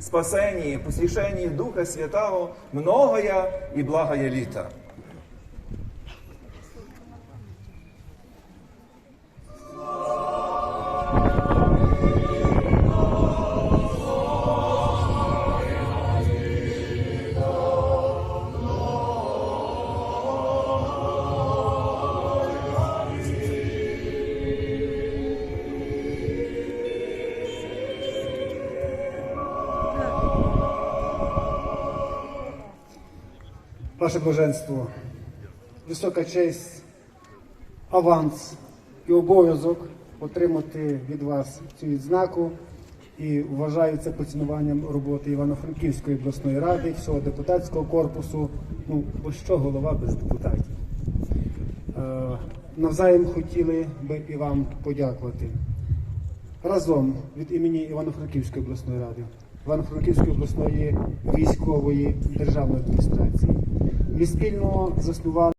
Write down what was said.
спасении, посвящении Духа Святого многое и благое літа. Ваше Боженство, висока честь, аванс і обов'язок отримати від вас цю відзнаку і вважаю це поцінуванням роботи Івано-Франківської обласної ради, всього депутатського корпусу. Ну, бо що голова без депутатів? Е, навзаєм хотіли би і вам подякувати. Разом від імені Івано-Франківської обласної ради, Івано-Франківської обласної військової державної адміністрації. Ми спільно заснували.